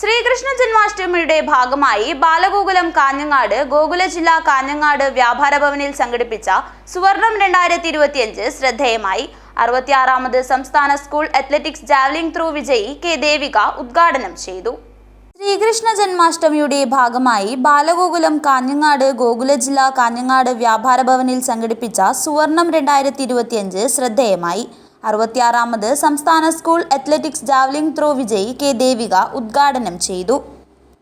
ശ്രീകൃഷ്ണ ജന്മാഷ്ടമിയുടെ ഭാഗമായി ബാലഗോകുലം കാഞ്ഞങ്ങാട് ഗോകുല ജില്ലാ കാഞ്ഞങ്ങാട് വ്യാപാര ഭവനിൽ സംഘടിപ്പിച്ച സുവർണം രണ്ടായിരത്തി ഇരുപത്തിയഞ്ച് ശ്രദ്ധേയമായി. അറുപത്തിയാറാമത് സംസ്ഥാന സ്കൂൾ അത്ലറ്റിക്സ് ജാവലിംഗ് ത്രൂ വിജയി കെ ദേവിക ഉദ്ഘാടനം ചെയ്തു. ശ്രീകൃഷ്ണ ജന്മാഷ്ടമിയുടെ ഭാഗമായി ബാലഗോകുലം കാഞ്ഞങ്ങാട് ഗോകുല ജില്ലാ കാഞ്ഞങ്ങാട് വ്യാപാര ഭവനിൽ സംഘടിപ്പിച്ച സുവർണം രണ്ടായിരത്തി ശ്രദ്ധേയമായി. അറുപത്തിയാറാമത് സംസ്ഥാന സ്കൂൾ അത്ലറ്റിക്സ് ജാവലിംഗ് ത്രോ വിജയി കെ ദേവിക ഉദ്ഘാടനം ചെയ്തു.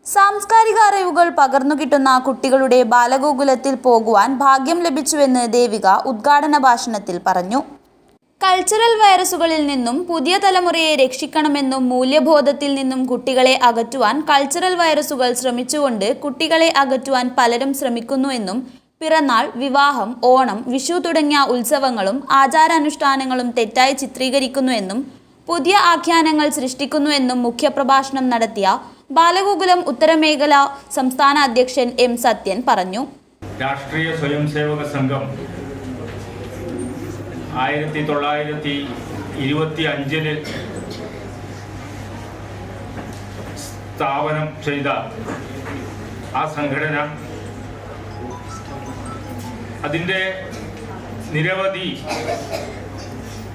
സാംസ്കാരിക അറിവുകൾ പകർന്നു കിട്ടുന്ന കുട്ടികളുടെ ബാലഗോകുലത്തിൽ പോകുവാൻ ഭാഗ്യം ലഭിച്ചുവെന്ന് ദേവിക ഉദ്ഘാടന ഭാഷണത്തിൽ പറഞ്ഞു. കൾച്ചറൽ വൈറസുകളിൽ നിന്നും പുതിയ തലമുറയെ രക്ഷിക്കണമെന്നും മൂല്യബോധത്തിൽ നിന്നും കുട്ടികളെ അകറ്റുവാൻ കൾച്ചറൽ വൈറസുകൾ ശ്രമിച്ചുകൊണ്ട് കുട്ടികളെ അകറ്റുവാൻ പലരും ശ്രമിക്കുന്നുവെന്നും പിറന്നാൾ വിവാഹം ഓണം വിഷു തുടങ്ങിയ ഉത്സവങ്ങളും ആചാരാനുഷ്ഠാനങ്ങളും തെറ്റായി ചിത്രീകരിക്കുന്നുവെന്നും പുതിയ ആഖ്യാനങ്ങൾ സൃഷ്ടിക്കുന്നുവെന്നും മുഖ്യപ്രഭാഷണം നടത്തിയ ബാലഗോകുലം ഉത്തരമേഖല സംസ്ഥാന അധ്യക്ഷൻ എം സത്യൻ പറഞ്ഞു. രാഷ്ട്രീയ സ്വയം സേവക സംഘം ആയിരത്തി തൊള്ളായിരത്തി ഇരുപത്തി അഞ്ചിൽ സ്ഥാപനം ചെയ്ത ആ സംഘടന അതിന്റെ നിരവധി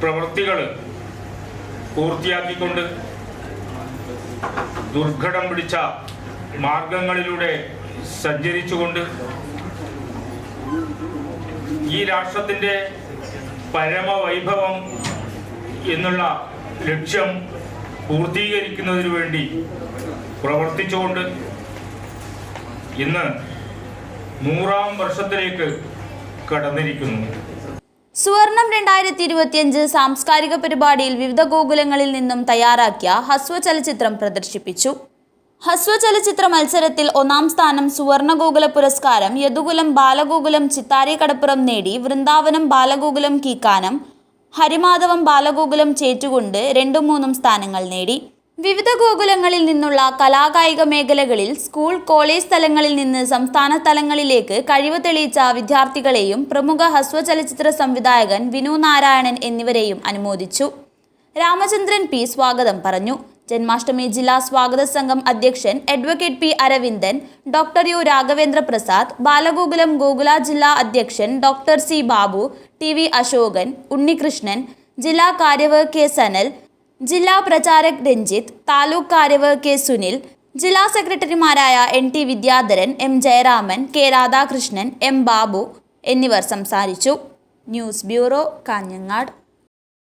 പ്രവൃത്തികൾ പൂർത്തിയാക്കിക്കൊണ്ട് ദുർഘടം പിടിച്ച മാർഗങ്ങളിലൂടെ സഞ്ചരിച്ചുകൊണ്ട് ഈ രാഷ്ട്രത്തിന്റെ പരമവൈഭവം എന്നുള്ള ലക്ഷ്യം പൂർത്തീകരിക്കുന്നതിനു വേണ്ടി പ്രവർത്തിച്ചുകൊണ്ട് ഇന്ന് നൂറാം വർഷത്തിലേക്ക് കടന്നിരിക്കുന്നു. സുവർണം രണ്ടായിരത്തി ഇരുപത്തിയഞ്ച് സാംസ്കാരിക പരിപാടിയിൽ വിവിധ ഗോകുലങ്ങളിൽ നിന്നും തയ്യാറാക്കിയ ഹസ്വ ചലച്ചിത്രം പ്രദർശിപ്പിച്ചു. ഹസ്വ ചലച്ചിത്ര മത്സരത്തിൽ ഒന്നാം സ്ഥാനം സുവർണ ഗോകുല പുരസ്കാരം യദുകുലം ബാലഗോകുലം ചിത്താരി കടപ്പുറം നേടി വൃന്ദാവനം ബാലഗോകുലം കീക്കാനം ഹരിമാധവം ബാലഗോകുലം ചേറ്റുകൊണ്ട് രണ്ടും മൂന്നും സ്ഥാനങ്ങൾ നേടി. വിവിധ ഗോകുലങ്ങളിൽ നിന്നുള്ള കലാകായിക മേഖലകളിൽ സ്കൂൾ കോളേജ് തലങ്ങളിൽ നിന്ന് സംസ്ഥാന തലങ്ങളിലേക്ക് കഴിവ് തെളിയിച്ച വിദ്യാർത്ഥികളെയും പ്രമുഖ ഹസ്വ ചലച്ചിത്ര സംവിധായകൻ വിനു നാരായണൻ എന്നിവരെയും അനുമോദിച്ചു. രാമചന്ദ്രൻ പി സ്വാഗതം പറഞ്ഞു. ജന്മാഷ്ടമി ജില്ലാ സ്വാഗത സംഘം അധ്യക്ഷൻ advocate P Aravindan doctor U Raghavendra Prasad Balagokulam Gokula ജില്ലാ അധ്യക്ഷൻ doctor C Babu T V Ashokan Unnikrishnan ജില്ലാ കാര്യവർ കെ സനൽ ജില്ലാ പ്രചാരക് രഞ്ജിത്ത് താലൂക്ക് കാര്യവ് കെ സുനിൽ ജില്ലാ സെക്രട്ടറിമാരായ N T Vidyadharan M Jayaraman K Radhakrishnan M Babu എന്നിവർ സംസാരിച്ചു. News bureau Kanhangad.